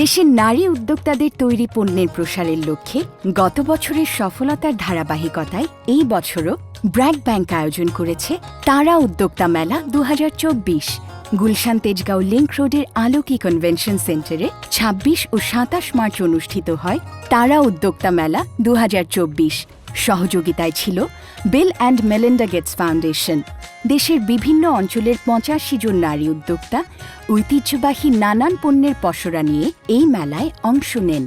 দেশের নারী উদ্যোক্তাদের তৈরি পণ্যের প্রসারের লক্ষ্যে গত বছরের সফলতার ধারাবাহিকতায় এই বছরও ব্র্যাক ব্যাংক আয়োজন করেছে তারা উদ্যোক্তা মেলা দু হাজার চব্বিশ। গুলশান তেজগাঁও লিংক রোডের আলোকি কনভেনশন সেন্টারে ২৬ ও সাতাশ মার্চ অনুষ্ঠিত হয় তারা উদ্যোক্তা মেলা দু হাজার চব্বিশ। সহযোগিতায় ছিল Bill and Melinda Gates foundation, দেশের বিভিন্ন অঞ্চলের পঁচাশি জন নারী উদ্যোক্তা, ঐতিহ্যবাহী নানান পণ্যের পসরা নিয়ে এই মেলায় অংশ নেন।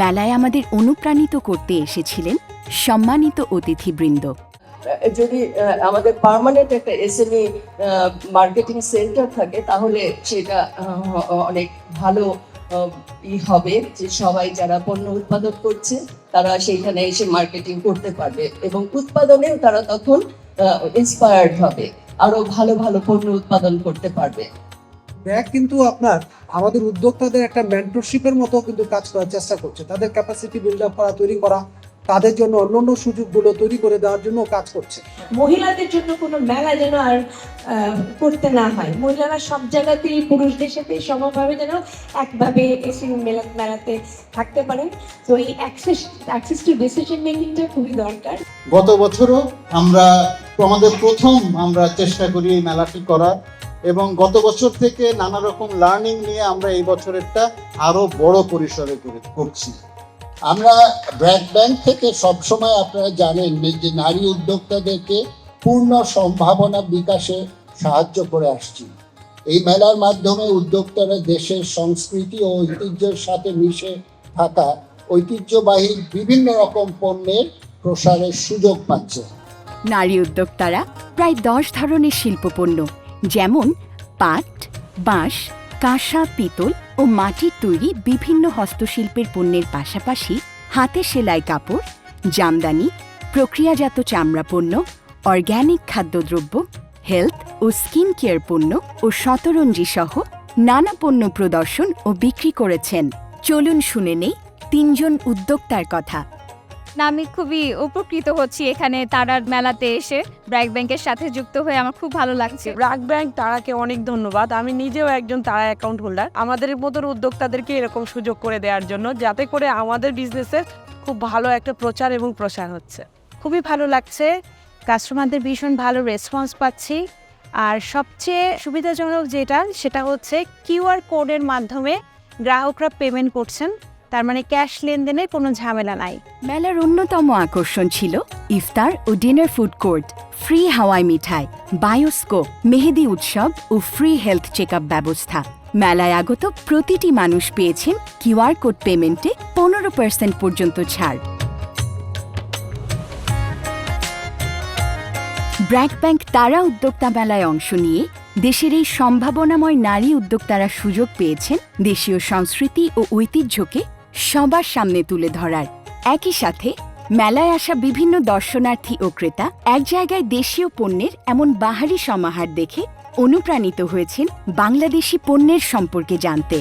মেলায় আমাদের অনুপ্রাণিত করতে এসেছিলেন সম্মানিত অতিথিবৃন্দ। যদি আমাদের পার্মানেন্ট একটা এসএমই মার্কেটিং সেন্টার থাকে, তাহলে সেটা অনেক ভালো হবে যে সবাই যারা পণ্য উৎপাদন করছে, তারা সেইখানে এসে মার্কেটিং করতে পারবে এবং উৎপাদনেও তারা তখন ইন্সপায়ার্ড হবে, আরও ভালো ভালো পণ্য উৎপাদন করতে পারবে। ব্র্যাক কিন্তু আপনার, আমাদের উদ্যোক্তাদের একটা মেন্টরশিপের মতো কিন্তু কাজ করার চেষ্টা করছে। তাদের ক্যাপাসিটি বিল্ড আপ করা, তৈরি করা তাদের জন্য অন্যান্য সুযোগগুলো তৈরি করে দেওয়ার জন্য কাজ করছে। মহিলাদের জন্য কোনো মেলা যেন আর করতে না হয়। মহিলারা সব জায়গাতেই পুরুষদের সাথে সমভাবে যেন একভাবে এসে মেলা মেলাতে থাকতে পারেন। তো এই অ্যাক্সেস অ্যাক্সেস টু ডিসিশন মেকিংটা খুবই দরকার। গত বছরও আমরা আমাদের প্রথম আমরা চেষ্টা করি এই মেলাটি করার এবং গত বছর থেকে নানা রকম লার্নিং নিয়ে আমরা এই বছরেরটা আরও বড় পরিসরে করে করছি। আমরা ব্র্যাক ব্যাংক থেকে সবসময় আপনারা জানেন যে নারী উদ্যোক্তাদেরকে পূর্ণ সম্ভাবনা বিকাশে সাহায্য করে আসছি। এই মেলার মাধ্যমে উদ্যোক্তারা দেশের সংস্কৃতি ও ঐতিহ্যের সাথে মিশে থাকা ঐতিহ্যবাহী বিভিন্ন রকম পণ্যের প্রসারের সুযোগ পাচ্ছে। নারী উদ্যোক্তারা প্রায় দশ ধরনের শিল্পপণ্য, যেমন পাট, বাঁশ, কাঁসা, পিতল ও মাটির তৈরি বিভিন্ন হস্তশিল্পের পণ্যের পাশাপাশি হাতে সেলাই কাপড়, জামদানি, প্রক্রিয়াজাত চামড়া পণ্য, অর্গ্যানিক খাদ্যদ্রব্য, হেলথ ও স্কিন কেয়ার পণ্য ও শতরঞ্জি সহ নানা পণ্য প্রদর্শন ও বিক্রি করেছেন। চলুন শুনে নেই তিনজন উদ্যোক্তার কথা। না, আমি খুবই উপকৃত হচ্ছি এখানে তারার মেলাতে এসে। ব্র্যাক ব্যাংকের সাথে যুক্ত হয়ে আমার খুব ভালো লাগছে। ব্র্যাক ব্যাংক তারাকে অনেক ধন্যবাদ। আমি নিজেও একজন তারা অ্যাকাউন্ট হোল্ডার আমাদের মতন উদ্যোক্তাদেরকে এরকম সুযোগ করে দেওয়ার জন্য, যাতে করে আমাদের বিজনেসের খুব ভালো একটা প্রচার এবং প্রসার হচ্ছে। খুবই ভালো লাগছে। কাস্টমারদের ভীষণ ভালো রেসপন্স পাচ্ছি। আর সবচেয়ে সুবিধাজনক যেটা, সেটা হচ্ছে কিউআর কোডের মাধ্যমে গ্রাহকরা পেমেন্ট করছেন। তার মানে ক্যাশ লেনদেনের কোনো ঝামেলা নাই। মেলার অন্যতম আকর্ষণ ছিল ইফতার ও ডিনার ফুড কোর্ট, ফ্রি হাওয়াই মিঠাই, বায়োস্কোপ, মেহেদি উৎসব ও ফ্রি হেলথ চেক ব্যবস্থা। মেলায় আগত প্রতিটি মানুষ পেয়েছেন কিউআর কোড পেমেন্টে পনেরো পার্সেন্ট পর্যন্ত ছাড়। ব্র্যাক ব্যাংক তারা উদ্যোক্তা মেলায় অংশ নিয়ে দেশের এই সম্ভাবনাময় নারী উদ্যোক্তারা সুযোগ পেয়েছেন দেশীয় সংস্কৃতি ও ঐতিহ্যকে সবার সামনে তুলে ধরার। একই সাথে মেলায় আসা বিভিন্ন দর্শনার্থী ও ক্রেতা এক জায়গায় দেশীয় পণ্যের এমন বাহারি সমাহার দেখে অনুপ্রাণিত হয়েছেন বাংলাদেশি পণ্যের সম্পর্কে জানতে।